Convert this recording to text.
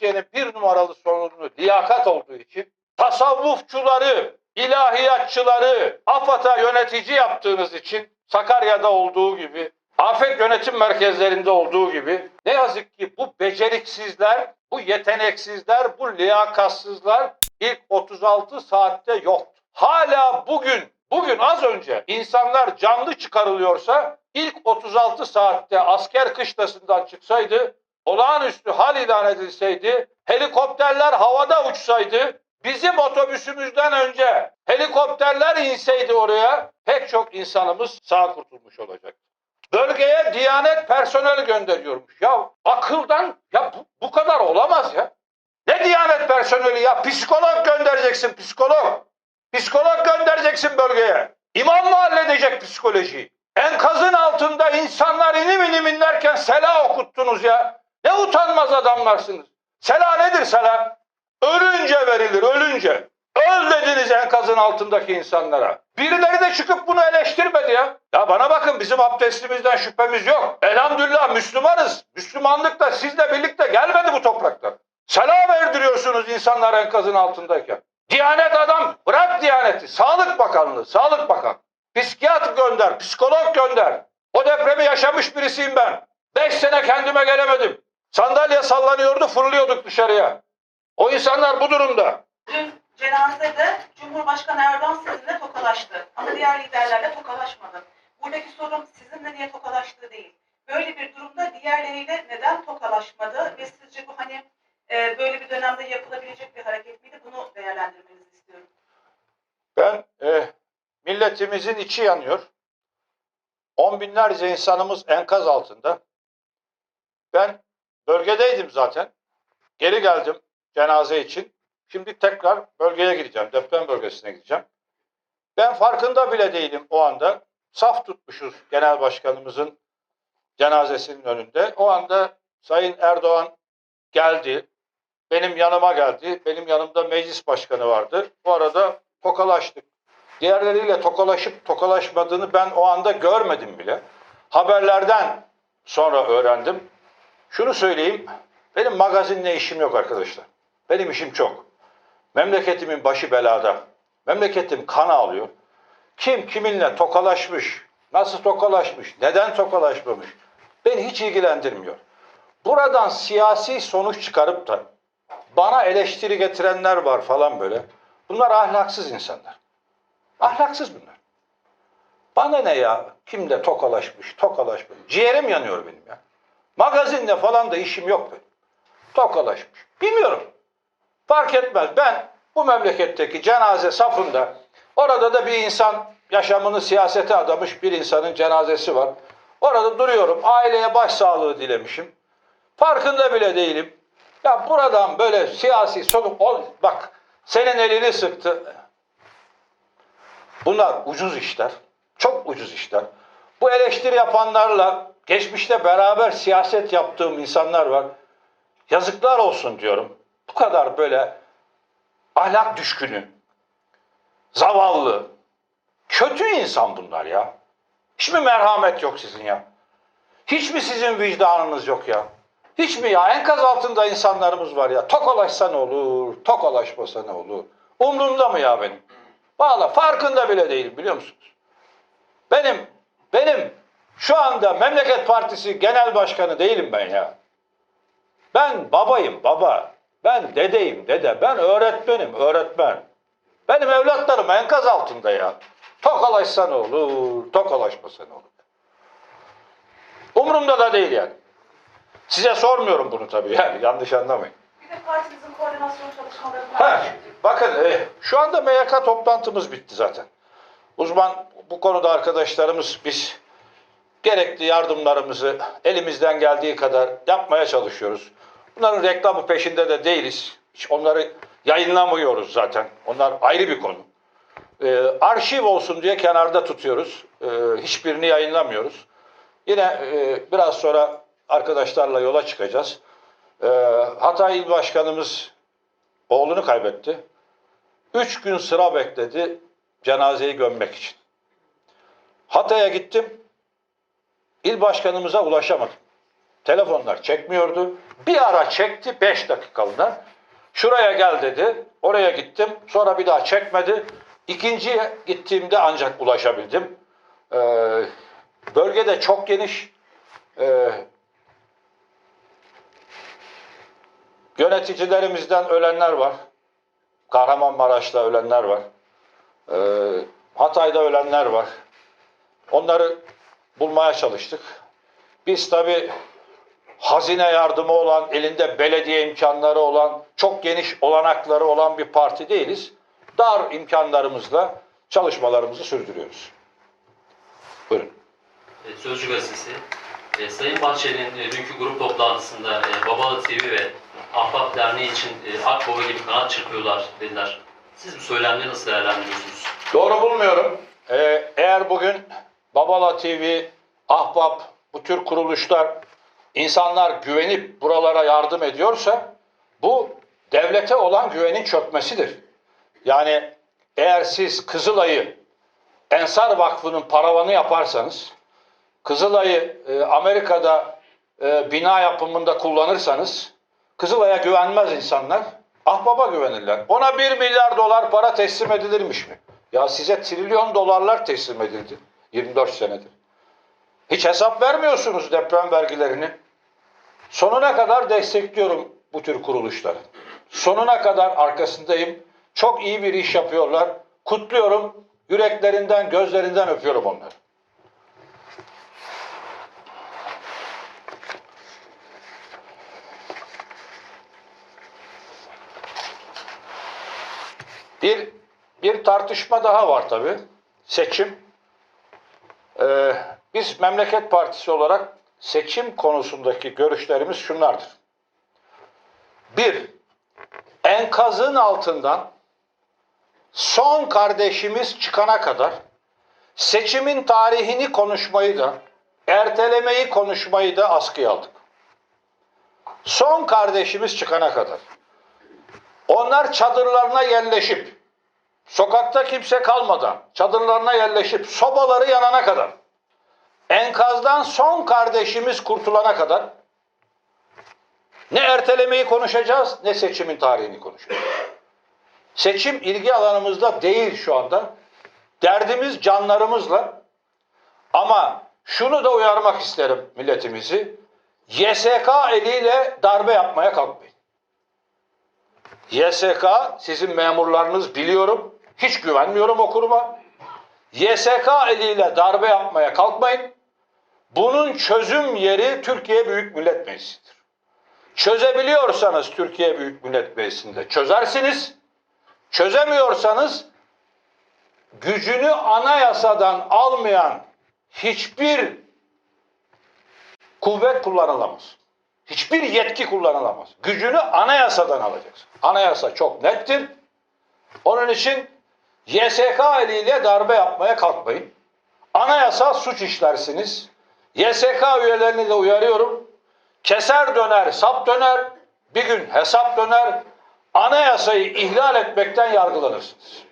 Türkiye'nin bir numaralı sorunu liyakat olduğu için tasavvufçuları, ilahiyatçıları AFAD'a yönetici yaptığınız için Sakarya'da olduğu gibi, afet yönetim merkezlerinde olduğu gibi ne yazık ki bu beceriksizler, bu yeteneksizler, bu liyakatsızlar ilk 36 saatte yoktu. Hala bugün, bugün az önce insanlar canlı çıkarılıyorsa ilk 36 saatte asker kışlasından çıksaydı, olağanüstü hal ilan edilseydi, helikopterler havada uçsaydı, bizim otobüsümüzden önce helikopterler inseydi oraya pek çok insanımız sağ kurtulmuş olacak. Bölgeye Diyanet personel gönderiyormuş. Ya akıldan ya bu, bu kadar olamaz ya. Ne Diyanet personeli ya? Psikolog göndereceksin psikolog. Psikolog göndereceksin bölgeye. İmam mı halledecek psikolojiyi? Enkazın altında insanlar inim inim inlerken sela okuttunuz ya. Ne utanmaz adamlarsınız. Sela nedir sela? Ölünce verilir, ölünce. Öl dediniz enkazın altındaki insanlara. Birileri de çıkıp bunu eleştirmedi ya. Ya bana bakın bizim abdestimizden şüphemiz yok. Elhamdülillah Müslümanız. Müslümanlık da sizle birlikte gelmedi bu topraktan. Selam verdiriyorsunuz insanlar enkazın altındayken. Diyanet adam, bırak Diyaneti. Sağlık Bakanlığı, Sağlık Bakan. Psikiyatr gönder, psikolog gönder. O depremi yaşamış birisiyim ben. Beş sene kendime gelemedim. Sandalye sallanıyordu, fırlıyorduk dışarıya. O insanlar bu durumda. Dün cenazede Cumhurbaşkanı Erdoğan sizinle tokalaştı. Ama diğer liderlerle tokalaşmadı. Buradaki sorun sizinle niye tokalaştığı değil. Böyle bir durumda diğerleriyle neden tokalaşmadı ve sizce bu hani e, böyle bir dönemde yapılabilecek bir hareket miydi? Bunu değerlendirmenizi istiyorum. Ben e, milletimizin içi yanıyor. On binlerce insanımız enkaz altında. Ben bölgedeydim zaten. Geri geldim cenaze için. Şimdi tekrar bölgeye gideceğim. Deprem bölgesine gideceğim. Ben farkında bile değilim o anda. Saf tutmuşuz genel başkanımızın cenazesinin önünde. O anda Sayın Erdoğan geldi. Benim yanıma geldi. Benim yanımda meclis başkanı vardı. Bu arada tokalaştık. Diğerleriyle tokalaşıp tokalaşmadığını ben o anda görmedim bile. Haberlerden sonra öğrendim. Şunu söyleyeyim. Benim magazinle işim yok arkadaşlar. Benim işim çok. Memleketimin başı belada. Memleketim kan ağlıyor. Kim kiminle tokalaşmış, nasıl tokalaşmış, neden tokalaşmamış beni hiç ilgilendirmiyor. Buradan siyasi sonuç çıkarıp da bana eleştiri getirenler var falan böyle. Bunlar ahlaksız insanlar. Ahlaksız bunlar. Bana ne ya? Kimle tokalaşmış, tokalaşmış. Ciğerim yanıyor benim ya. Magazinle falan da işim yok benim. Tokalaşmış. Bilmiyorum. Fark etmez. Ben bu memleketteki cenaze safında orada da bir insan yaşamını siyasete adamış bir insanın cenazesi var. Orada duruyorum. Aileye başsağlığı dilemişim. Farkında bile değilim. Ya buradan böyle siyasi sonuç ol bak senin elini sıktı. Bunlar ucuz işler. Çok ucuz işler. Bu eleştiri yapanlarla geçmişte beraber siyaset yaptığım insanlar var. Yazıklar olsun diyorum. Bu kadar böyle ahlak düşkünü, zavallı, kötü insan bunlar ya. Hiç mi merhamet yok sizin ya? Hiç mi sizin vicdanınız yok ya? Hiç mi ya? Enkaz altında insanlarımız var ya. Tokalaşsa ne olur, tokalaşmasa ne olur? Umrumda mı ya benim? Valla farkında bile değilim biliyor musunuz? Benim, benim şu anda Memleket Partisi Genel Başkanı değilim ben ya. Ben babayım baba. Ben dedeyim dede. Ben öğretmenim öğretmen. Benim evlatlarım enkaz altında ya. Tokalaşsa ne olur, tokalaşmasa ne olur. Umurumda da değil yani. Size sormuyorum bunu tabii yani yanlış anlamayın. Bir de partimizin koordinasyon bahsedecek. bakın e, şu anda MYK toplantımız bitti zaten. Uzman bu konuda arkadaşlarımız biz gerekli yardımlarımızı elimizden geldiği kadar yapmaya çalışıyoruz. Bunların reklamı peşinde de değiliz. Hiç onları yayınlamıyoruz zaten. Onlar ayrı bir konu. E, arşiv olsun diye kenarda tutuyoruz. E, hiçbirini yayınlamıyoruz. Yine e, biraz sonra arkadaşlarla yola çıkacağız. E, Hatay İl Başkanımız oğlunu kaybetti. Üç gün sıra bekledi cenazeyi gömmek için. Hatay'a gittim. İl başkanımıza ulaşamadım. Telefonlar çekmiyordu. Bir ara çekti 5 dakikalığına. Şuraya gel dedi. Oraya gittim. Sonra bir daha çekmedi. İkinciye gittiğimde ancak ulaşabildim. Ee, bölgede çok geniş. Ee, yöneticilerimizden ölenler var. Kahramanmaraş'ta ölenler var. Ee, Hatay'da ölenler var. Onları bulmaya çalıştık. Biz tabi hazine yardımı olan, elinde belediye imkanları olan, çok geniş olanakları olan bir parti değiliz. Dar imkanlarımızla çalışmalarımızı sürdürüyoruz. Buyurun. E, Sözcü Gazetesi. E, Sayın Bahçeli'nin e, dünkü grup toplantısında e, Babalı TV ve Ahbap Derneği için e, Akbaba gibi kanat çırpıyorlar dediler. Siz bu söylemleri nasıl değerlendiriyorsunuz? Doğru bulmuyorum. Ee, eğer bugün Babala TV, Ahbap, bu tür kuruluşlar insanlar güvenip buralara yardım ediyorsa bu devlete olan güvenin çökmesidir. Yani eğer siz Kızılay'ı Ensar Vakfı'nın paravanı yaparsanız, Kızılay'ı e, Amerika'da e, bina yapımında kullanırsanız, Kızılay'a güvenmez insanlar, Ahbap'a güvenirler. Ona 1 milyar dolar para teslim edilirmiş mi? Ya size trilyon dolarlar teslim edildi 24 senedir. Hiç hesap vermiyorsunuz deprem vergilerini. Sonuna kadar destekliyorum bu tür kuruluşları. Sonuna kadar arkasındayım. Çok iyi bir iş yapıyorlar. Kutluyorum. Yüreklerinden, gözlerinden öpüyorum onları. Bir bir tartışma daha var tabii. Seçim. Ee, biz Memleket Partisi olarak seçim konusundaki görüşlerimiz şunlardır. Bir, enkazın altından son kardeşimiz çıkana kadar seçimin tarihini konuşmayı da, ertelemeyi konuşmayı da askıya aldık. Son kardeşimiz çıkana kadar. Onlar çadırlarına yerleşip, sokakta kimse kalmadan, çadırlarına yerleşip, sobaları yanana kadar, enkazdan son kardeşimiz kurtulana kadar ne ertelemeyi konuşacağız ne seçimin tarihini konuşacağız. Seçim ilgi alanımızda değil şu anda. Derdimiz canlarımızla. Ama şunu da uyarmak isterim milletimizi. YSK eliyle darbe yapmaya kalkmayın. YSK sizin memurlarınız biliyorum. Hiç güvenmiyorum o kuruma. YSK eliyle darbe yapmaya kalkmayın. Bunun çözüm yeri Türkiye Büyük Millet Meclisi'dir. Çözebiliyorsanız Türkiye Büyük Millet Meclisi'nde çözersiniz. Çözemiyorsanız gücünü anayasadan almayan hiçbir kuvvet kullanılamaz. Hiçbir yetki kullanılamaz. Gücünü anayasadan alacaksın. Anayasa çok nettir. Onun için YSK eliyle darbe yapmaya kalkmayın. Anayasa suç işlersiniz. YSK üyelerini de uyarıyorum. Keser döner, sap döner, bir gün hesap döner. Anayasayı ihlal etmekten yargılanırsınız.